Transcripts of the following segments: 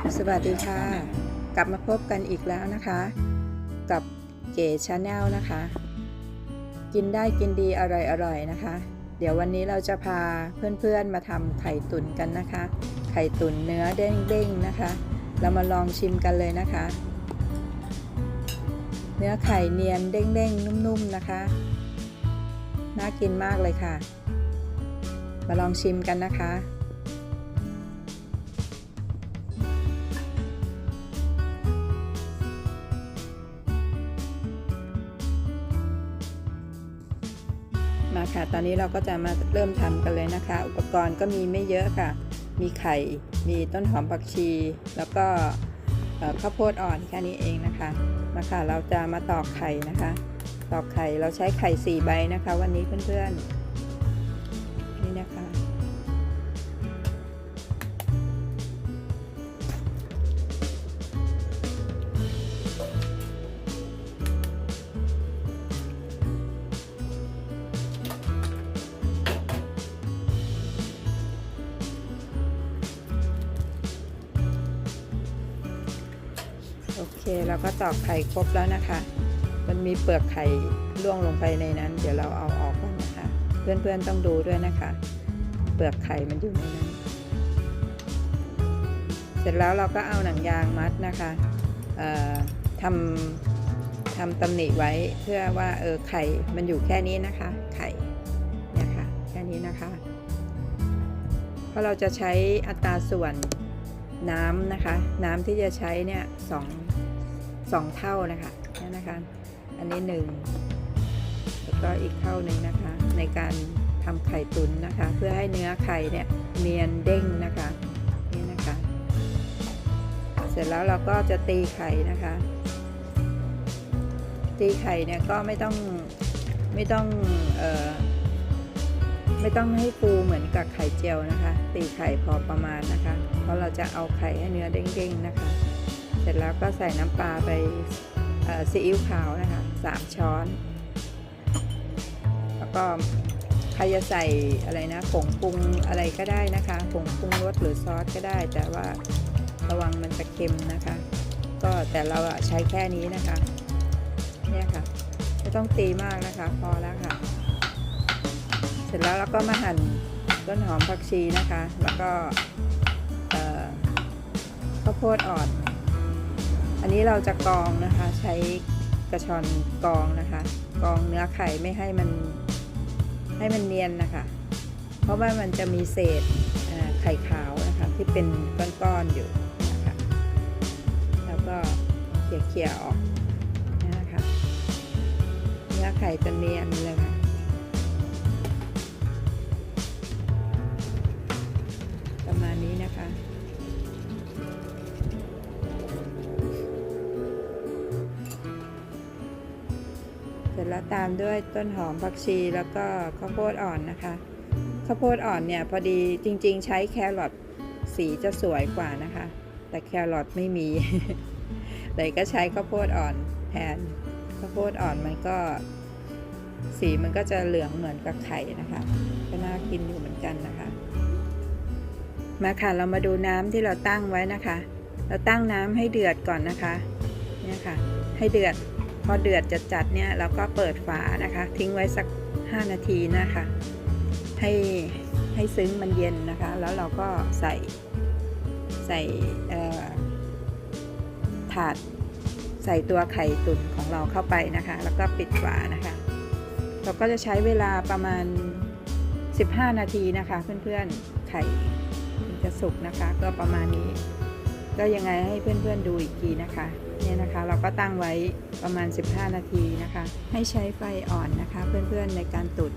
สวัสดีค่ะ กลับมาพบกันอีกแล้วนะคะ กับเก๋ชาแนลนะคะ กินได้กินดีอร่อยอร่อยนะคะ เดี๋ยววันนี้เราจะพาเพื่อนๆมาทำไข่ตุ๋นกันนะคะ ไข่ตุ๋นเนื้อเด้งๆนะคะ เรามาลองชิมกันเลยนะคะ เนื้อไข่เนียนเด้งๆนุ่มๆนะคะ น่ากินมากเลยค่ะ มาลองชิมกันนะคะ ค่ะ ตอนนี้เราก็จะมาเริ่มทำกันเลยนะคะ อุปกรณ์ก็มีไม่เยอะค่ะ มีไข่ มีต้นหอมผักชี แล้วก็ข้าวโพดอ่อนแค่นี้เองนะคะ มาค่ะ เราจะมาตอกไข่นะคะ ตอกไข่ เราใช้ไข่สี่ใบนะคะ วันนี้เพื่อนๆ เราก็ตอกไข่ครบแล้วนะคะ มันมีเปลือกไข่ล่วงลงไปในนั้น เดี๋ยวเราเอาออกก่อนนะคะ เพื่อนๆต้องดูด้วยนะคะ เปลือกไข่มันอยู่ในนั้น เสร็จแล้วเราก็เอาหนังยางมัดนะคะทำทำตำหนิไว้เพื่อว่าเออไข่มันอยู่แค่นี้นะคะ ไข่เนี่ยค่ะแค่นี้นะคะ เพราะเราจะใช้อัตราส่วนน้ำนะคะ น้ำที่จะใช้เนี่ยสอง สองเท่านะคะนี่นะคะ อันนี้หนึ่งแล้วก็อีกเท่าหนึ่งนะคะ ในการทำไข่ตุ๋นนะคะ เพื่อให้เนื้อไข่เนี่ยเนียนเด้งนะคะนี่นะคะ เสร็จแล้วเราก็จะตีไข่นะคะ ตีไข่เนี่ยก็ไม่ต้องไม่ต้องเอ่อไม่ต้องให้ฟูเหมือนกับไข่เจียวนะคะ ตีไข่พอประมาณนะคะ เพราะเราจะเอาไข่ให้เนื้อเด้งๆนะคะ เสร็จแล้วก็ใส่น้ำปลาไปซีอิ๊วขาวนะคะสามช้อน แล้วก็ใครจะใส่อะไรนะผงปรุงอะไรก็ได้นะคะผงปรุงรสหรือซอสก็ได้ แต่ว่าระวังมันจะเค็มนะคะ ก็แต่เราใช้แค่นี้นะคะเนี่ยค่ะไม่ต้องตีมากนะคะ พอแล้วค่ะ เสร็จแล้วเราก็มาหั่นต้นหอมผักชีนะคะ แล้วก็ข้าวโพดอ่อน อันนี้เราจะกรองนะคะใช้กระชอนกรองนะคะ กรองเนื้อไข่ไม่ให้มันให้มันเนียนนะคะ เพราะว่ามันจะมีเศษไข่ขาวนะคะที่เป็นก้อนๆอยู่นะคะแล้วก็เขี่ยๆออกนะคะเนื้อไข่จะเนียนเลยค่ะประมาณนี้นะคะ แล้วตามด้วยต้นหอมผักชีแล้วก็ข้าวโพดอ่อนนะคะ ข้าวโพดอ่อนเนี่ยพอดีจริง ๆ ใช้แครอทสีจะสวยกว่านะคะ แต่แครอทไม่มีเลยก็ใช้ข้าวโพดอ่อนแทนข้าวโพดอ่อนมันก็สีมันก็จะเหลืองเหมือนกับไข่นะคะ ก็น่ากินอยู่เหมือนกันนะคะ มาค่ะเรามาดูน้ำที่เราตั้งไว้นะคะ เราตั้งน้ำให้เดือดก่อนนะคะ เนี่ยค่ะ ให้เดือด อเดือดจัดๆเนี่ยเราก็เปิดฝานะคะ ทิ้งไว้สัก 5 นาทีนะคะให้ให้ซึ้งมันเย็นนะคะ แล้วเราก็ใส่ใส่ถาดใส่ตัวไข่ตุ๋นของเราเข้าไปนะคะ แล้วก็ปิดฝานะคะ เราก็จะใช้เวลาประมาณ 15 นาทีนะคะ เพื่อนๆไข่จะสุกนะคะ ก็ประมาณนี้ ก็ยังไงให้เพื่อนๆดูอีกทีนะคะ เนี่ยนะคะ เราก็ตั้งไว้ประมาณ 15 นาทีนะคะ ให้ใช้ไฟอ่อนนะคะ เพื่อนๆในการตุ๋น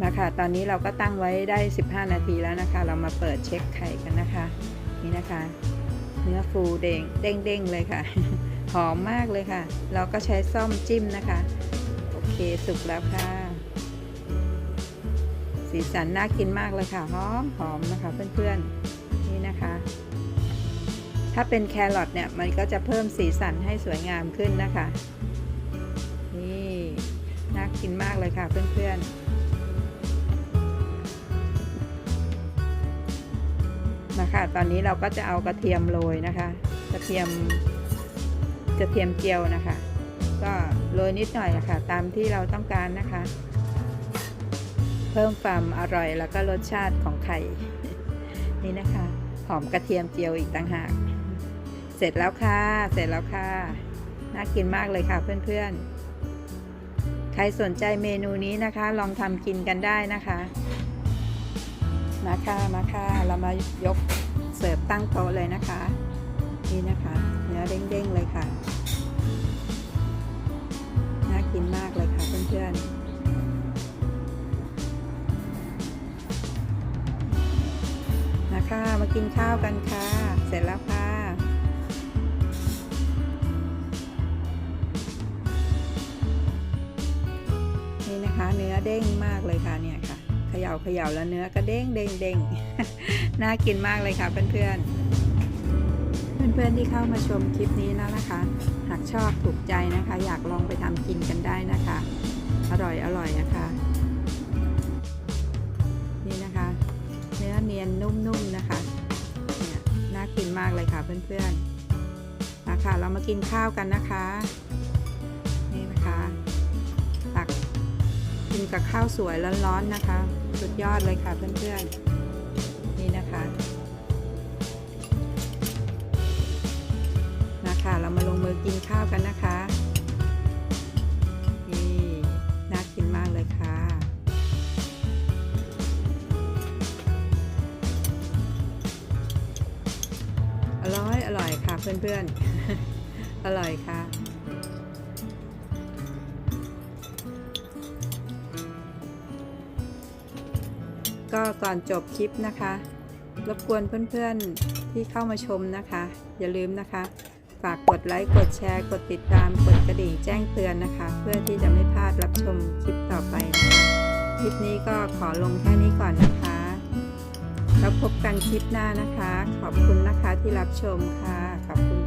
มาค่ะตอนนี้เราก็ตั้งไว้ได้ 15 นาทีแล้วนะคะ เรามาเปิดเช็คไข่กันนะคะ นี่นะคะ เนื้อฟูเด้งเด้งๆเลยค่ะ หอมมากเลยค่ะ เราก็ใช้ซ่อมจิ้มนะคะ โอเคสุกแล้วค่ะ สีสันน่ากินมากเลยค่ะหอมหอมนะคะเพื่อนๆ ถ้าเป็นแครอทเนี่ยมันก็จะเพิ่มสีสันให้สวยงามขึ้นนะคะ นี่ น่ากินมากเลยค่ะเพื่อนๆมานะคะ ตอนนี้เราก็จะเอากระเทียมโรยนะคะ กระเทียมกระเทียมเจียวนะคะ ก็โรยนิดหน่อยะค่ะตามที่เราต้องการนะคะ เพิ่มความอร่อยแล้วก็รสชาติของไข่นี่นะคะหอมกระเทียมเจียวอีกต่างหาก สร็จแล้วค่ะ เสร็จแล้วค่ะ น่ากินมากเลยค่ะเพื่อนๆ ใครสนใจเมนูนี้นะคะ ลองทำกินกันได้นะคะ มาค่ะ มาค่ะ เรามายกเสิร์ฟตั้งโต๊ะเลยนะคะ นี่นะคะ เนื้อเด้งๆเลยค่ะ น่ากินมากเลยค่ะเพื่อนๆมาค่ะมากินข้าวกันค่ะ เสร็จแล้วค่ะ นะคะ เนื้อเด้งมากเลยค่ะเนี่ยค่ะเขย่าเขย่าแล้วเนื้อก็เด้งเด้งเด้งน่ากินมากเลยค่ะเพื่อนๆเพื่อนๆที่เข้ามาชมคลิปนี้นะนะคะ หากชอบถูกใจนะคะ อยากลองไปทำกินกันได้นะคะ อร่อยอร่อยนะคะ นี่นะคะ เนื้อเนียนนุ่มๆนะคะเนี่ยน่ากินมากเลยค่ะเพื่อนๆมาค่ะเรามากินข้าวกันนะคะ นี่นะคะ กินกับข้าวสวยร้อนๆนะคะ สุดยอดเลยค่ะเพื่อนๆ นี่นะคะ นะคะเรามาลงมือกินข้าวกันนะคะ นี่น่ากินมากเลยค่ะ อร่อยอร่อยค่ะเพื่อนๆ อร่อยค่ะ ก็ก่อนจบคลิปนะคะ รบกวนเพื่อนๆที่เข้ามาชมนะคะ อย่าลืมนะคะ ฝากกดไลค์กดแชร์ กดติดตาม กดกระดิ่งแจ้งเตือนนะคะ เพื่อที่จะไม่พลาดรับชมคลิปต่อไปนะคะคลิปนี้ก็ขอลงแค่นี้ก่อนนะคะ แล้วพบกันคลิปหน้านะคะ ขอบคุณนะคะที่รับชมค่ะขอบคุณ